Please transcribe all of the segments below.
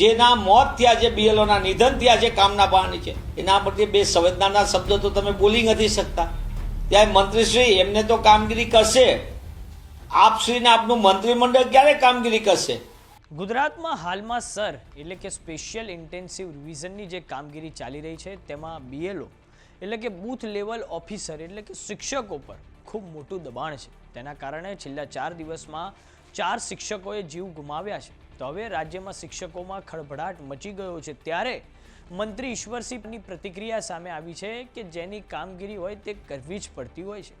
જેના મોત થયા છે, બીએલઓના નિધન થયા છે, કામના બહાની છે. એના પરથી બે સંવેદનાના શબ્દો તો તમે બોલી નથી શકતા. ત્યારે મંત્રીશ્રી એમને તો કામગીરી કરશે. આપશ્રીને આપનું મંત્રીમંડળ ક્યારે કામગીરી કરશે? ગુજરાતમાં હાલમાં સર, એટલે કે સ્પેશિયલ ઇન્ટેન્સિવ રિવિઝનની જે કામગીરી ચાલી રહી છે, તેમાં બીએલઓ, એટલે કે બૂથ લેવલ ઓફિસર, એટલે કે શિક્ષકો પર ખૂબ મોટું દબાણ છે. તેના કારણે છેલ્લા ચાર દિવસમાં ચાર શિક્ષકોએ જીવ ગુમાવ્યા છે. તો હવે રાજ્યમાં શિક્ષકોમાં ખળભળાટ મચી ગયો છે. ત્યારે મંત્રી ઈશ્વરસિંહની પ્રતિક્રિયા સામે આવી છે કે જેની કામગીરી હોય તે કરવી જ પડતી હોય છે.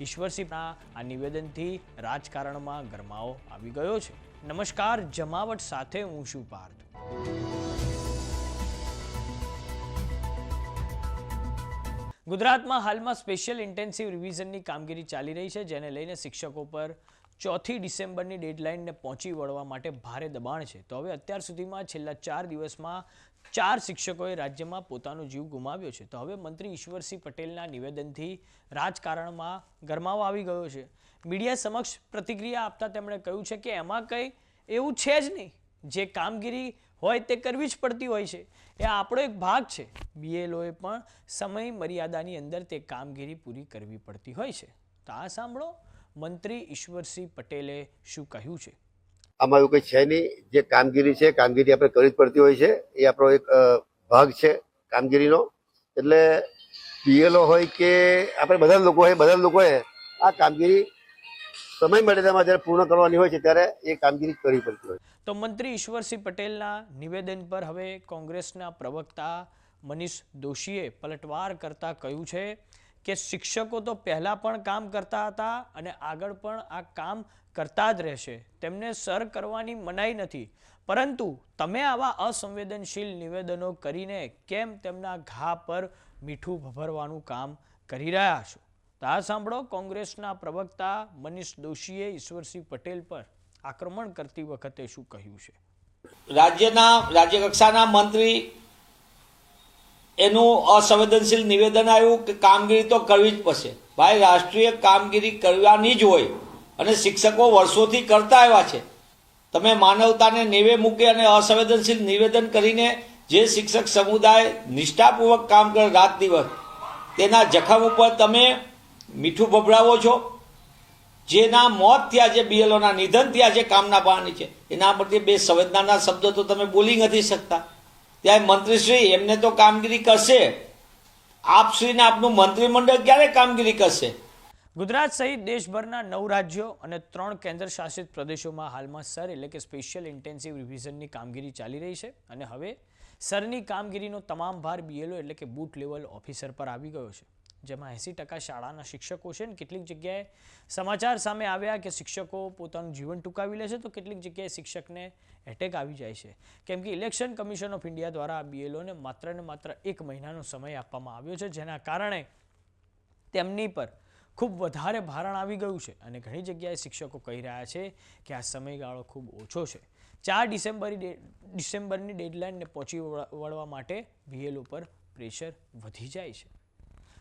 ઈશ્વરસિંહના આ નિવેદનથી રાજકારણમાં ગરમાવો આવી ગયો છે. નમસ્કાર, જમાવટ સાથે હું શું પાર્થ. ગુજરાતમાં હાલમાં સ્પેશિયલ ઇન્ટેન્સિવ રિવિઝનની કામગીરી ચાલી રહી છે, જેને લઈને શિક્ષકો પર ચોથી ડિસેમ્બરની ડેડલાઇનને પહોંચી વળવા માટે ભારે દબાણ છે. તો હવે અત્યાર સુધીમાં છેલ્લા ચાર દિવસમાં ચાર શિક્ષકોએ રાજ્યમાં પોતાનો જીવ ગુમાવ્યો છે. તો હવે મંત્રી ઈશ્વરસિંહ પટેલના નિવેદનથી રાજકારણમાં ગરમાવો આવી ગયો છે. મીડિયા સમક્ષ પ્રતિક્રિયા આપતા તેમણે કહ્યું છે કે એમાં કંઈ એવું છે જ નહીં. જે કામગીરી હોય તે કરવી જ પડતી હોય છે. એ આપણો એક ભાગ છે. બીએલઓએ પણ સમય મર્યાદાની અંદર તે કામગીરી પૂરી કરવી પડતી હોય છે. તો આ સાંભળો. મંત્રી ઈશ્વરસિંહ પટેલે શું કહ્યું છે? આમાં એવું કંઈ છે નહીં. જે કામગીરી છે કામગીરી આપણે કરવી જ પડતી હોય છે. એ આપણો એક ભાગ છે કામગીરીનો. એટલે પીએલઓ હોય કે આપણે બધા લોકો હોય બધા લોકોએ આ કામગીરી સમય મર્યાદામાં જ્યારે પૂર્ણ કરવાની હોય છે ત્યારે એ કામગીરી કરવી પડતી હોય તો મંત્રી ઈશ્વરસિંહ પટેલના નિવેદન પર હવે કોંગ્રેસના પ્રવક્તા મનીષ દોશીએ પલટવાર કરતા કહ્યું છે કે શિક્ષકો તો પહેલાં પણ કામ કરતા હતા અને આગળ પણ આ કામ કરતા જ રહેશે. તેમને સર કરવાની મનાઈ નથી. પરંતુ તમે આવા અસંવેદનશીલ નિવેદનો કરીને કેમ તેમના ઘા પર મીઠું ભભરવાનું કામ કરી રહ્યા છો? તો આ સાંભળો કોંગ્રેસના પ્રવક્તા મનીષ દોશીએ ઈશ્વરસિંહ પટેલ પર આક્રમણ કરતી વખતે શું કહ્યું છે? રાજ્યના રાજ્ય કક્ષાના મંત્રી એનું અસંવેદનશીલ નિવેદન આવ્યું કે કામગીરી તો કરવી જ પડશે. ભાઈ, રાષ્ટ્રીય કામગીરી કરવાની જ હોય અને શિક્ષકો વર્ષોથી કરતા આવ્યા છે. તમે માનવતાને નેવે મૂકી અને અસંવેદનશીલ નિવેદન કરીને જે શિક્ષક સમુદાય નિષ્ઠાપૂર્વક કામ કરે રાત દિવસ, તેના જખમ ઉપર તમે મીઠું ભભરાવો છો. જેના મોત થયા છે, બીએલઓના નિધન થયા છે, કામના પાણી છે, એના પરથી બે સંવેદનાના શબ્દો તો તમે બોલી નથી શકતા. ત્યારે મંત્રીશ્રી એમને તો કામગીરી કરશે. આપશ્રીને આપનું મંત્રીમંડળ ક્યારે કામગીરી કરશે? ગુજરાત સહિત દેશભરના નવ રાજ્યો અને ત્રણ કેન્દ્ર શાસિત પ્રદેશોમાં હાલમાં સર એટલે કે સ્પેશિયલ ઇન્ટેન્સિવ રિવિઝનની કામગીરી ચાલી રહી છે અને હવે સરની કામગીરીનો તમામ ભાર બીએલઓ એટલે કે બૂટ લેવલ ઓફિસર પર આવી ગયો છે. જેમાં એંસી ટકા શાળાના શિક્ષકો છે ને કેટલીક જગ્યાએ સમાચાર સામે આવ્યા કે શિક્ષકો પોતાનું જીવન ટૂંકાવી લે છે, તો કેટલીક જગ્યાએ શિક્ષકને એટેક આવી જાય છે. કેમ કે ઇલેક્શન કમિશન ઓફ ઇન્ડિયા દ્વારા બીએલઓને માત્ર ને માત્ર એક મહિનાનો સમય આપવામાં આવ્યો છે, જેના કારણે તેમની પર ખૂબ વધારે ભારણ આવી ગયું છે અને ઘણી જગ્યાએ શિક્ષકો કહી રહ્યા છે કે આ સમયગાળો ખૂબ ઓછો છે. ચાર ડિસેમ્બરી ડિસેમ્બરની ડેડલાઇનને પહોંચી વળ- વળવા માટે બીએલઓ પર પ્રેશર વધી જાય છે.